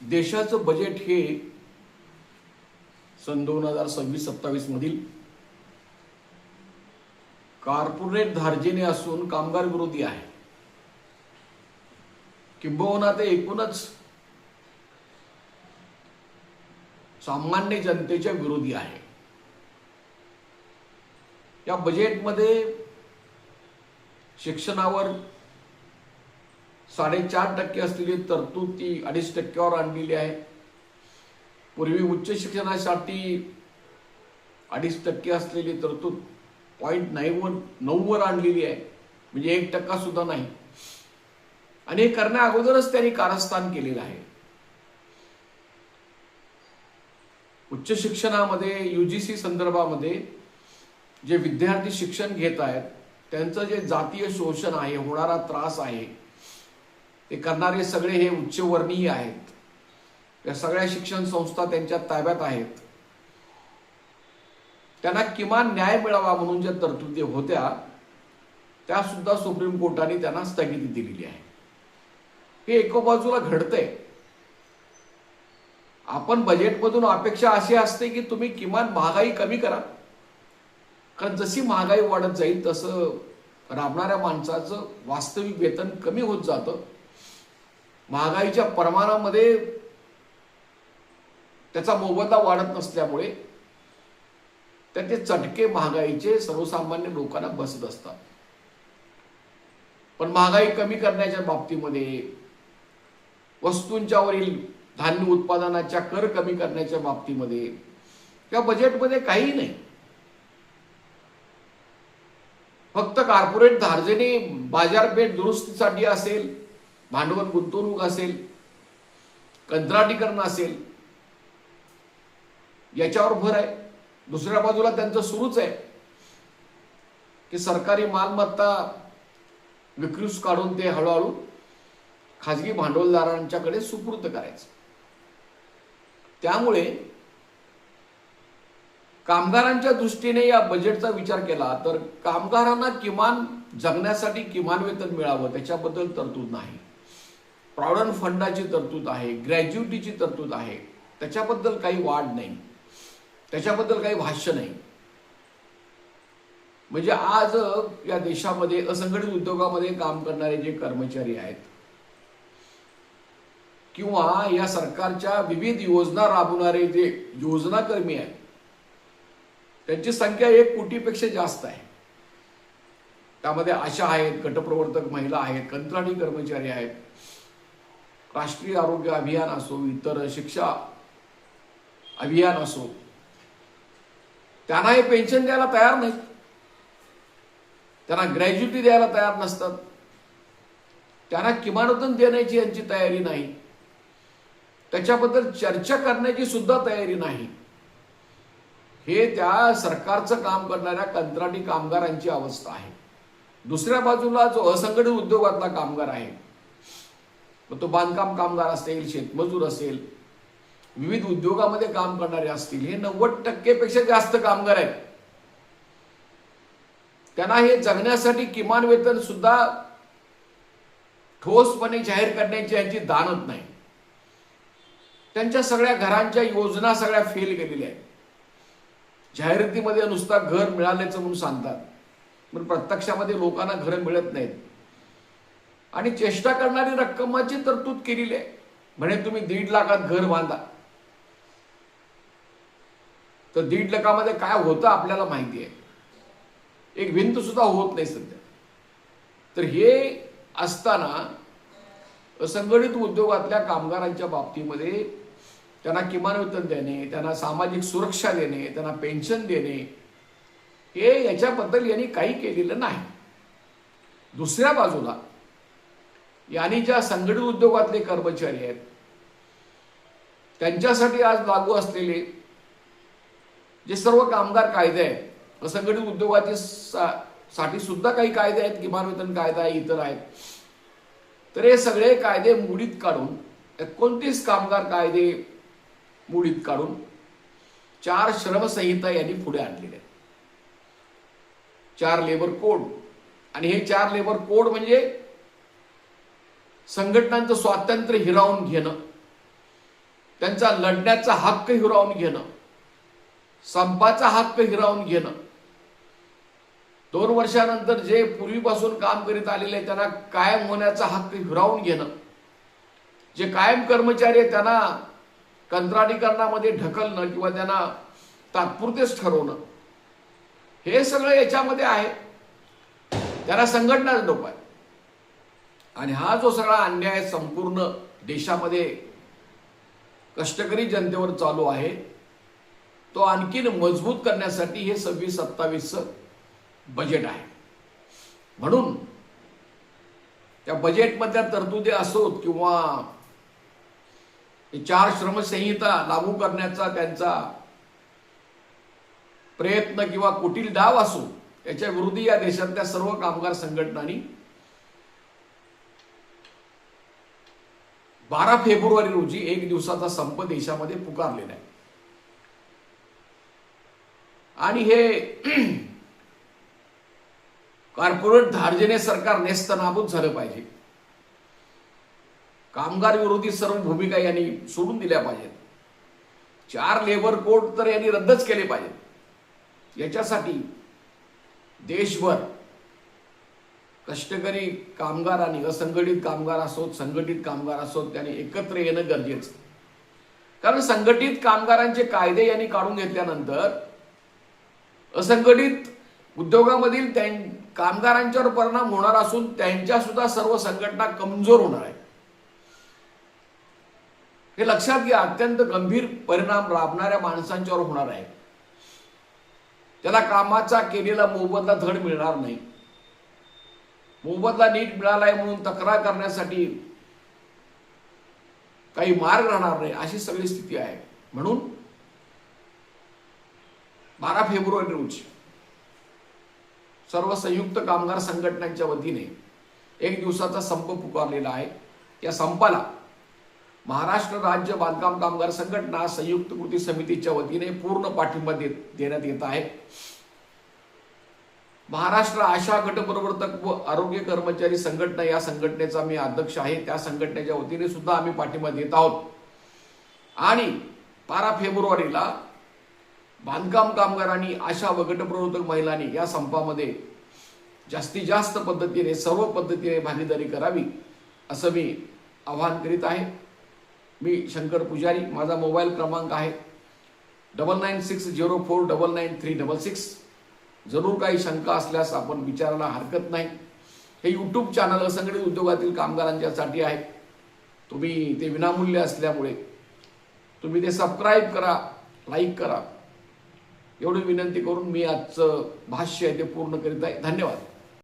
देशाचं बजेट हे सन दोन हजार सव्वीस सत्तावीस मधील कॉर्पोरेट धार्जिने असून कामगार विरोधी आहे. किंबहुना ते एकूणच सामान्य जनतेच्या विरोधी आहे. या बजेटमध्ये शिक्षणावर साडेचार टक्के असलेली तरतूद ती अडीच टक्क्यावर आणलेली आहे. पूर्वी उच्च शिक्षणासाठी अडीच टक्के असलेली तरतूद पॉईंट नाईवर नऊवर आणलेली आहे. म्हणजे एक टक्का सुद्धा नाही. आणि हे करण्या अगोदरच त्यांनी कारस्थान केलेलं आहे. उच्च शिक्षणामध्ये युजीसी संदर्भामध्ये जे विद्यार्थी शिक्षण घेत आहेत त्यांचं जे जातीय शोषण आहे होणारा त्रास आहे ते करणारे सगळे हे उच्चवर्णीय आहेत. या सगळ्या शिक्षण संस्था त्यांच्या ताब्यात आहेत. त्यांना किमान न्याय मिळावा म्हणून ज्या तरतुदी होत्या त्या सुद्धा सुप्रीम कोर्टाने त्यांना स्थगिती दिलेली आहे. हे एका बाजूला घडतंय. आपण बजेटमधून अपेक्षा अशी असते की तुम्ही किमान महागाई कमी करा. कारण जशी महागाई वाढत जाईल तसं राबणाऱ्या माणसाचं वास्तविक वेतन कमी होत जातं. महागाईच्या प्रमाणामध्ये त्याचा मोबदला वाढत नसल्यामुळे त्याचे चटके महागाईचे सर्वसामान्य लोकांना बसत असतात. पण महागाई कमी करण्याच्या बाबतीमध्ये वस्तूंच्यावरील धान्य उत्पादनाच्या कर कमी करण्याच्या बाबतीमध्ये या बजेटमध्ये काही नाही. फक्त कॉर्पोरेट धार्जनी बाजारपेठ दुरुस्तीसाठी असेल भांडवल गुंतवणूक असेल कंत्राटीकरण असेल याच्यावर भर आहे. दुसऱ्या बाजूला त्यांचं सुरूच आहे. की सरकारी मालमत्ता विक्रीस काढून ते हळूहळू खाजगी भांडवलदारांच्याकडे सुपूर्द करायचं. त्यामुळे कामगारांच्या दृष्टीने या बजेटचा विचार केला तर कामगारांना किमान जगण्यासाठी किमान वेतन मिळावं त्याच्याबद्दल तरतूद नाही. प्रॉव्हिडंट फंडाची तरतूद आहे ग्रॅज्युटीची तरतूद आहे त्याच्याबद्दल काही वाढ नाही. त्याच्याबद्दल काही भाष्य नाही. म्हणजे आज या देशामध्ये असंघटित उद्योगामध्ये काम करणारे जे कर्मचारी आहेत किंवा या सरकारच्या विविध योजना राबवणारे जे योजनाकर्मी आहेत त्यांची संख्या एक कोटीपेक्षा जास्त आहे. त्यामध्ये आशा आहेत गटप्रवर्तक महिला आहेत कंत्राटी कर्मचारी आहेत राष्ट्रीय आरोग्य अभियान असो इतर शिक्षा अभियान असो त्यांना हे पेन्शन द्यायला तयार नाहीत. त्यांना ग्रॅज्युटी द्यायला तयार नसतात. त्यांना किमान देण्याची यांची तयारी नाही. त्याच्याबद्दल चर्चा करण्याची सुद्धा तयारी नाही. हे त्या सरकारचं काम करणाऱ्या कंत्राटी कामगारांची अवस्था आहे. दुसऱ्या बाजूला जो असंघटित उद्योगातला कामगार आहे मग तो बांधकाम कामगार असेल शेतमजूर असेल विविध उद्योगामध्ये काम करणारे असतील हे नव्वद टक्केपेक्षा जास्त कामगार आहेत. त्यांना हे जगण्यासाठी किमान वेतन सुद्धा ठोसपणे जाहीर करण्याची यांची दानत नाही. त्यांच्या सगळ्या घरांच्या योजना सगळ्या फेल गेलेल्या आहेत. जाहिरातीमध्ये नुसता घर मिळाल्याचं म्हणून सांगतात. पण प्रत्यक्षामध्ये लोकांना घरं मिळत नाहीत. आणि चेष्टा करणारी रक्कमाची तरतूद केलेली आहे. म्हणे तुम्ही दीड लाखात घर बांधा. तर दीड लाखामध्ये काय होतं आपल्याला माहिती आहे. एक भिंत सुद्धा होत नाही सध्या. तर हे असताना असंघटित उद्योगातल्या कामगारांच्या बाबतीमध्ये त्यांना किमान वेतन देणे त्यांना सामाजिक सुरक्षा देणे त्यांना पेन्शन देणे हे याच्याबद्दल यांनी काही केलेलं नाही. दुसऱ्या बाजूला यांनी ज्या संघटित उद्योगातले कर्मचारी आहेत त्यांच्यासाठी आज लागू असलेले जे सर्व कामगार कायदे आहेत असंघटित उद्योगाचे सा- साठी सुद्धा काही कायदे आहेत किमान वेतन कायदा आहे इतर आहेत. तर हे सगळे कायदे मुडीत काढून एकोणतीस कामगार कायदे मुडीत काढून चार श्रमसंहिता यांनी पुढे आणलेल्या आहेत. चार लेबर कोड आणि हे चार लेबर कोड म्हणजे संघटनांचं स्वातंत्र्य हिरावून घेणं त्यांचा लढण्याचा हक्क हिरावून घेणं संपाचा हक्क हिरावून घेणं. दोन वर्षानंतर जे पूर्वीपासून काम करीत आलेले आहे त्यांना कायम होण्याचा हक्क हिरावून घेणं. जे कायम कर्मचारी आहेत त्यांना कंत्राटीकरणामध्ये ढकलणं किंवा त्यांना तात्पुरतेच ठरवणं. हे सगळं याच्यामध्ये आहे. त्याला संघटनाच नको आहे. आणि हा जो सगळा अन्याय संपूर्ण देशामध्ये कष्टकरी जनतेवर चालू आहे तो आणखीन मजबूत करण्यासाठी हे सव्वीस सत्तावीसचं बजेट आहे. म्हणून त्या बजेटमधल्या तरतुदी असोत किंवा चार श्रमसंहिता लागू करण्याचा त्यांचा प्रयत्न किंवा कुटील डाव असो याच्या विरोधी या देशातल्या सर्व कामगार संघटनांनी बारा फेब्रुवारी रोजी एक दिवसाचा संप देशामध्ये पुकारलेला आहे. आणि हे कॉर्पोरेट धार्जिने सरकार नेस्तनाबूत झालं पाहिजे. कामगार विरोधी सर्व भूमिका यांनी सोडून दिल्या पाहिजेत. चार लेबर कोड तर यांनी रद्दच केले पाहिजेत. याच्यासाठी देशभर कष्टकरी कामगार आणि असंघटित कामगार असोत संघटित कामगार असोत त्यांनी एकत्र येणं गरजेचं कारण संघटित कामगारांचे कायदे यांनी काढून घेतल्यानंतर असंघटित उद्योगामधील त्यां कामगारांच्यावर परिणाम होणार असून त्यांच्या सुद्धा सर्व संघटना कमजोर होणार आहे हे लक्षात घ्या अत्यंत गंभीर परिणाम राबणाऱ्या माणसांच्यावर होणार आहे. त्याला कामाचा केलेला मोबदला धड मिळणार नाही. मोबदला नीट मिळालाय म्हणून तक्रार करण्यासाठी काही मार्ग राहणार नाही अशी सगळी स्थिती आहे. म्हणून बारा फेब्रुवारी रोजी सर्व संयुक्त कामगार संघटनांच्या वतीने एक दिवसाचा संप पुकारलेला आहे. या संपाला महाराष्ट्र राज्य बांधकाम कामगार संघटना संयुक्त कृती समितीच्या वतीने पूर्ण पाठिंबा देत देण्यात येत आहे. महाराष्ट्र आशा गटप्रवर्तक व आरोग्य कर्मचारी संघटना या संघटनेचा मी अध्यक्ष आहे. त्या संघटनेच्या वतीने सुद्धा आम्ही पाठिंबा देत आहोत. आणि बारा फेब्रुवारीला बांधकाम कामगारांनी आशा व गटप्रवर्तक महिलांनी या संपामध्ये जास्तीत जास्त पद्धतीने सर्व पद्धतीने भागीदारी करावी असं मी आवाहन करीत आहे. मी शंकर पुजारी माझा मोबाईल क्रमांक आहे. Double nine six zero four double nine three double six. जरूर काही शंका असल्यास आपण विचारायला हरकत नाही. हे यूट्यूब चॅनल असंघटित उद्योगातील कामगारांच्यासाठी आहे. तुम्ही ते विनामूल्य असल्यामुळे तुम्ही ते सबस्क्राईब करा लाईक करा. एवढी विनंती करून मी आजचं भाष्य आहे ते पूर्ण करीत आहे. धन्यवाद.